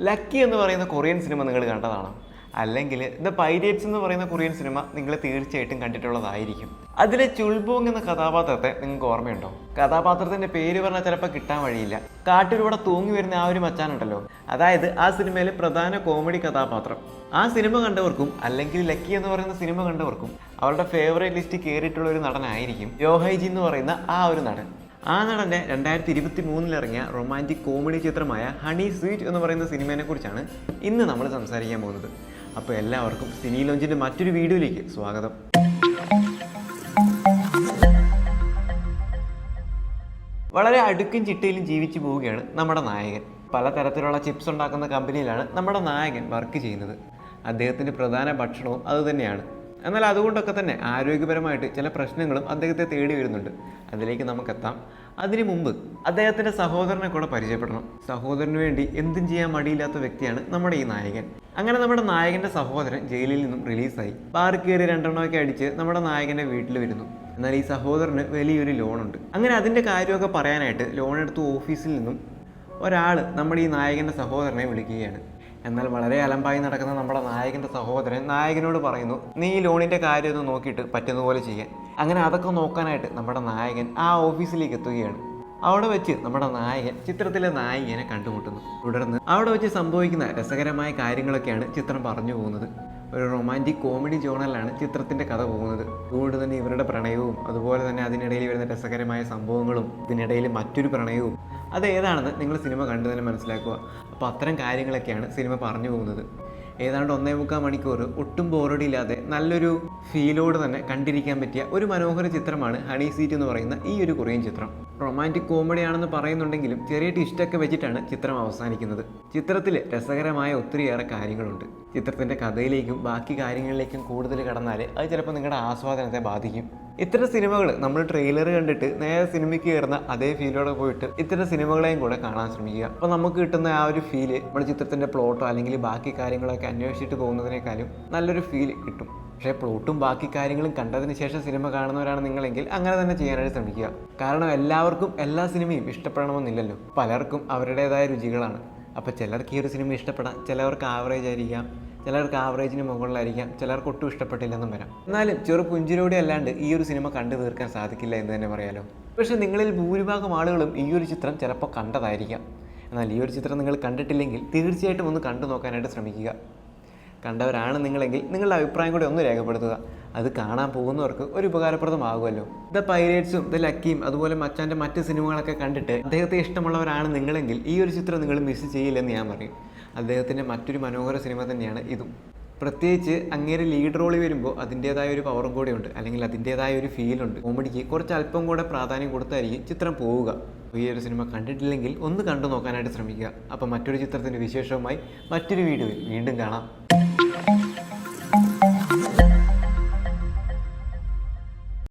Lucky എന്ന് പറയുന്ന Korean cinema നിങ്ങൾ കണ്ടതാണ്? അല്ലെങ്കിൽ ദ പൈരേറ്റ്സ് എന്ന് പറയുന്ന കൊറിയൻ സിനിമ നിങ്ങൾ തീർച്ചയായിട്ടും കണ്ടിട്ടുള്ളതായിരിക്കും. അതിലെ ചുൽബോങ് എന്ന കഥാപാത്രത്തെ നിങ്ങൾക്ക് ഓർമ്മയുണ്ടോ? കഥാപാത്രത്തിന്റെ പേര് പറഞ്ഞാൽ ചിലപ്പോൾ കിട്ടാൻ വഴിയില്ല. കാട്ടിലൂടെ തൂങ്ങി വരുന്ന ആ ഒരു മച്ചാനുണ്ടല്ലോ. അതായത് ആ സിനിമയിലെ പ്രധാന കോമഡി കഥാപാത്രം. ആ സിനിമ കണ്ടവർക്കും അല്ലെങ്കിൽ ലക്കി എന്ന് പറയുന്ന സിനിമ കണ്ടവർക്കും അവരുടെ ഫേവറേറ്റ് ലിസ്റ്റ് കയറിയിട്ടുള്ള ഒരു നടനായിരിക്കും യോഹൈജി എന്ന് പറയുന്ന ആ ഒരു നടൻ. ആ നടന്റെ രണ്ടായിരത്തി ഇരുപത്തി മൂന്നിലിറങ്ങിയ റൊമാന്റിക് കോമഡി ചിത്രമായ ഹണി സ്വീറ്റ് എന്ന് പറയുന്ന സിനിമയെ കുറിച്ചാണ് ഇന്ന് നമ്മൾ സംസാരിക്കാൻ പോകുന്നത്. അപ്പോൾ എല്ലാവർക്കും സിനി ലോഞ്ചിന്റെ മറ്റൊരു വീഡിയോയിലേക്ക് സ്വാഗതം. വളരെ അടുക്കും ചിട്ടയിലും ജീവിച്ചു പോവുകയാണ് നമ്മുടെ നായകൻ. പലതരത്തിലുള്ള ചിപ്സ് ഉണ്ടാക്കുന്ന കമ്പനിയിലാണ് നമ്മുടെ നായകൻ വർക്ക് ചെയ്യുന്നത്. അദ്ദേഹത്തിന്റെ പ്രധാന ഭക്ഷണവും അതുതന്നെയാണ് എന്നാൽ അതുകൊണ്ടൊക്കെ തന്നെ ആരോഗ്യപരമായിട്ട് ചില പ്രശ്നങ്ങളും അദ്ദേഹത്തെ തേടി വരുന്നുണ്ട്. അതിലേക്ക് നമുക്കെത്താം. അതിനു മുമ്പ് അദ്ദേഹത്തിന്റെ സഹോദരനെ കൂടെ പരിചയപ്പെടണം. സഹോദരന് വേണ്ടി എന്തും ചെയ്യാൻ മടിയില്ലാത്ത വ്യക്തിയാണ് നമ്മുടെ ഈ നായകൻ. അങ്ങനെ നമ്മുടെ നായകന്റെ സഹോദരൻ ജയിലിൽ നിന്നും റിലീസായി. ബാർ കയറി രണ്ടെണ്ണമൊക്കെ അടിച്ച് നമ്മുടെ നായകന്റെ വീട്ടിൽ വരുന്നു. എന്നാൽ ഈ സഹോദരന് വലിയൊരു ലോണുണ്ട്. അങ്ങനെ അതിന്റെ കാര്യമൊക്കെ പറയാനായിട്ട് ലോൺ എടുത്ത ഓഫീസിൽ നിന്നും ഒരാൾ നമ്മുടെ ഈ നായകന്റെ സഹോദരനെ വിളിക്കുകയാണ്. എന്നാൽ വളരെ അലമ്പായി നടക്കുന്ന നമ്മുടെ നായകന്റെ സഹോദരൻ നായകനോട് പറയുന്നു നീ ഈ ലോണിന്റെ കാര്യം ഒന്ന് നോക്കിയിട്ട് പറ്റുന്നതുപോലെ ചെയ്യാൻ അങ്ങനെ അതൊക്കെ നോക്കാനായിട്ട് നമ്മുടെ നായകൻ ആ ഓഫീസിലേക്ക് എത്തുകയാണ്. അവിടെ വെച്ച് നമ്മുടെ നായകൻ ചിത്രത്തിലെ നായികനെ കണ്ടുമുട്ടുന്നു. തുടർന്ന് അവിടെ വെച്ച് സംഭവിക്കുന്ന രസകരമായ കാര്യങ്ങളൊക്കെയാണ് ചിത്രം പറഞ്ഞു പോകുന്നത്. ഒരു റൊമാന്റിക് കോമഡി ജോണലാണ് ചിത്രത്തിന്റെ കഥ പോകുന്നത്. അതുകൊണ്ട് തന്നെ ഇവരുടെ പ്രണയവും അതുപോലെ തന്നെ അതിനിടയിൽ വരുന്ന രസകരമായ സംഭവങ്ങളും ഇതിനിടയിൽ മറ്റൊരു പ്രണയവും അത് ഏതാണെന്ന് നിങ്ങൾ സിനിമ കണ്ടു തന്നെ മനസ്സിലാക്കുക. അപ്പോൾ അത്തരം കാര്യങ്ങളൊക്കെയാണ് സിനിമ പറഞ്ഞു പോകുന്നത്. ഏതാണ്ട് ഒന്നേ മുക്കാൽ മണിക്കൂർ ഒട്ടും ബോറടിയില്ലാതെ നല്ലൊരു ഫീലോട് തന്നെ കണ്ടിരിക്കാൻ പറ്റിയ ഒരു മനോഹര ചിത്രമാണ് ഹണി സീറ്റ് എന്ന് പറയുന്ന ഈ ഒരു കൊറിയൻ ചിത്രം. റൊമാന്റിക് കോമഡി ആണെന്ന് പറയുന്നുണ്ടെങ്കിലും ചെറിയ ട്വിസ്റ്റൊക്കെ വെച്ചിട്ടാണ് ചിത്രം അവസാനിക്കുന്നത്. ചിത്രത്തിൽ രസകരമായ ഒത്തിരിയേറെ കാര്യങ്ങളുണ്ട്. ചിത്രത്തിന്റെ കഥയിലേക്കും ബാക്കി കാര്യങ്ങളിലേക്കും കൂടുതൽ കടന്നാൽ അത് ചിലപ്പോൾ നിങ്ങളുടെ ആസ്വാദനത്തെ ബാധിക്കും. ഇത്തരം സിനിമകൾ നമ്മൾ ട്രെയിലർ കണ്ടിട്ട് നേരെ സിനിമയ്ക്ക് കയറുന്ന അതേ ഫീലോടെ പോയിട്ട് ഇത്തരം സിനിമകളെയും കൂടെ കാണാൻ ശ്രമിക്കുക. അപ്പോൾ നമുക്ക് കിട്ടുന്ന ആ ഒരു ഫീൽ നമ്മുടെ ചിത്രത്തിന്റെ പ്ലോട്ടോ അല്ലെങ്കിൽ ബാക്കി കാര്യങ്ങളൊക്കെ അന്വേഷിച്ചിട്ട് പോകുന്നതിനേക്കാളും നല്ലൊരു ഫീൽ കിട്ടും. പക്ഷേ പ്ലോട്ടും ബാക്കി കാര്യങ്ങളും കണ്ടതിന് ശേഷം സിനിമ കാണുന്നവരാണ് നിങ്ങളെങ്കിൽ അങ്ങനെ തന്നെ ചെയ്യാനായിട്ട് ശ്രമിക്കുക. കാരണം എല്ലാവർക്കും എല്ലാ സിനിമയും ഇഷ്ടപ്പെടണമെന്നില്ലല്ലോ. പലർക്കും അവരുടേതായ രുചികളാണ്. അപ്പോൾ ചിലർക്ക് ഈ ഒരു സിനിമ ഇഷ്ടപ്പെടാം ചിലവർക്ക് ആവറേജ് ആയിരിക്കാം. ചിലർക്ക് ആവറേജിന് മുകളിലായിരിക്കാം ചിലർക്ക് ഒട്ടും ഇഷ്ടപ്പെട്ടില്ലെന്നും വരാം. എന്നാലും ചെറു പുഞ്ചിരോടെ അല്ലാണ്ട് ഈ ഒരു സിനിമ കണ്ടു തീർക്കാൻ സാധിക്കില്ല എന്ന് തന്നെ പറയാലോ. പക്ഷേ നിങ്ങളിൽ ഭൂരിഭാഗം ആളുകളും ഈ ഒരു ചിത്രം ചിലപ്പോൾ കണ്ടതായിരിക്കാം. എന്നാൽ ഈ ഒരു ചിത്രം നിങ്ങൾ കണ്ടിട്ടില്ലെങ്കിൽ തീർച്ചയായിട്ടും ഒന്ന് കണ്ടു നോക്കാനായിട്ട് ശ്രമിക്കുക. കണ്ടവരാണ് നിങ്ങളെങ്കിൽ നിങ്ങളുടെ അഭിപ്രായം കൂടി ഒന്ന് രേഖപ്പെടുത്തുക. അത് കാണാൻ പോകുന്നവർക്ക് ഒരു ഉപകാരപ്രദമാകുമല്ലോ. ദ പൈരേറ്റ്സും ദ ലക്കിയും അതുപോലെ മച്ചാന്റെ മറ്റ് സിനിമകളൊക്കെ കണ്ടിട്ട് അദ്ദേഹത്തെ ഇഷ്ടമുള്ളവരാണ് നിങ്ങളെങ്കിൽ ഈ ഒരു ചിത്രം നിങ്ങൾ മിസ് ചെയ്യില്ലെന്ന് ഞാൻ പറയും. അദ്ദേഹത്തിന്റെ മറ്റൊരു മനോഹര സിനിമ തന്നെയാണ് ഇതും. പ്രത്യേകിച്ച് അങ്ങേരെ ലീഡ് റോളിൽ വരുമ്പോൾ അതിന്റേതായ ഒരു പവറും കൂടെ ഉണ്ട്. അല്ലെങ്കിൽ അതിന്റേതായ ഒരു ഫീലുണ്ട് കോമഡിക്ക് കുറച്ച് അല്പം കൂടെ പ്രാധാന്യം കൊടുത്തായിരിക്കും ചിത്രം പോവുക. ഈ ഒരു സിനിമ കണ്ടിട്ടില്ലെങ്കിൽ ഒന്ന് കണ്ടു നോക്കാനായിട്ട് ശ്രമിക്കുക. അപ്പോൾ മറ്റൊരു ചിത്രത്തിന്റെ വിശേഷവുമായി മറ്റൊരു വീഡിയോയിൽ വീണ്ടും കാണാം.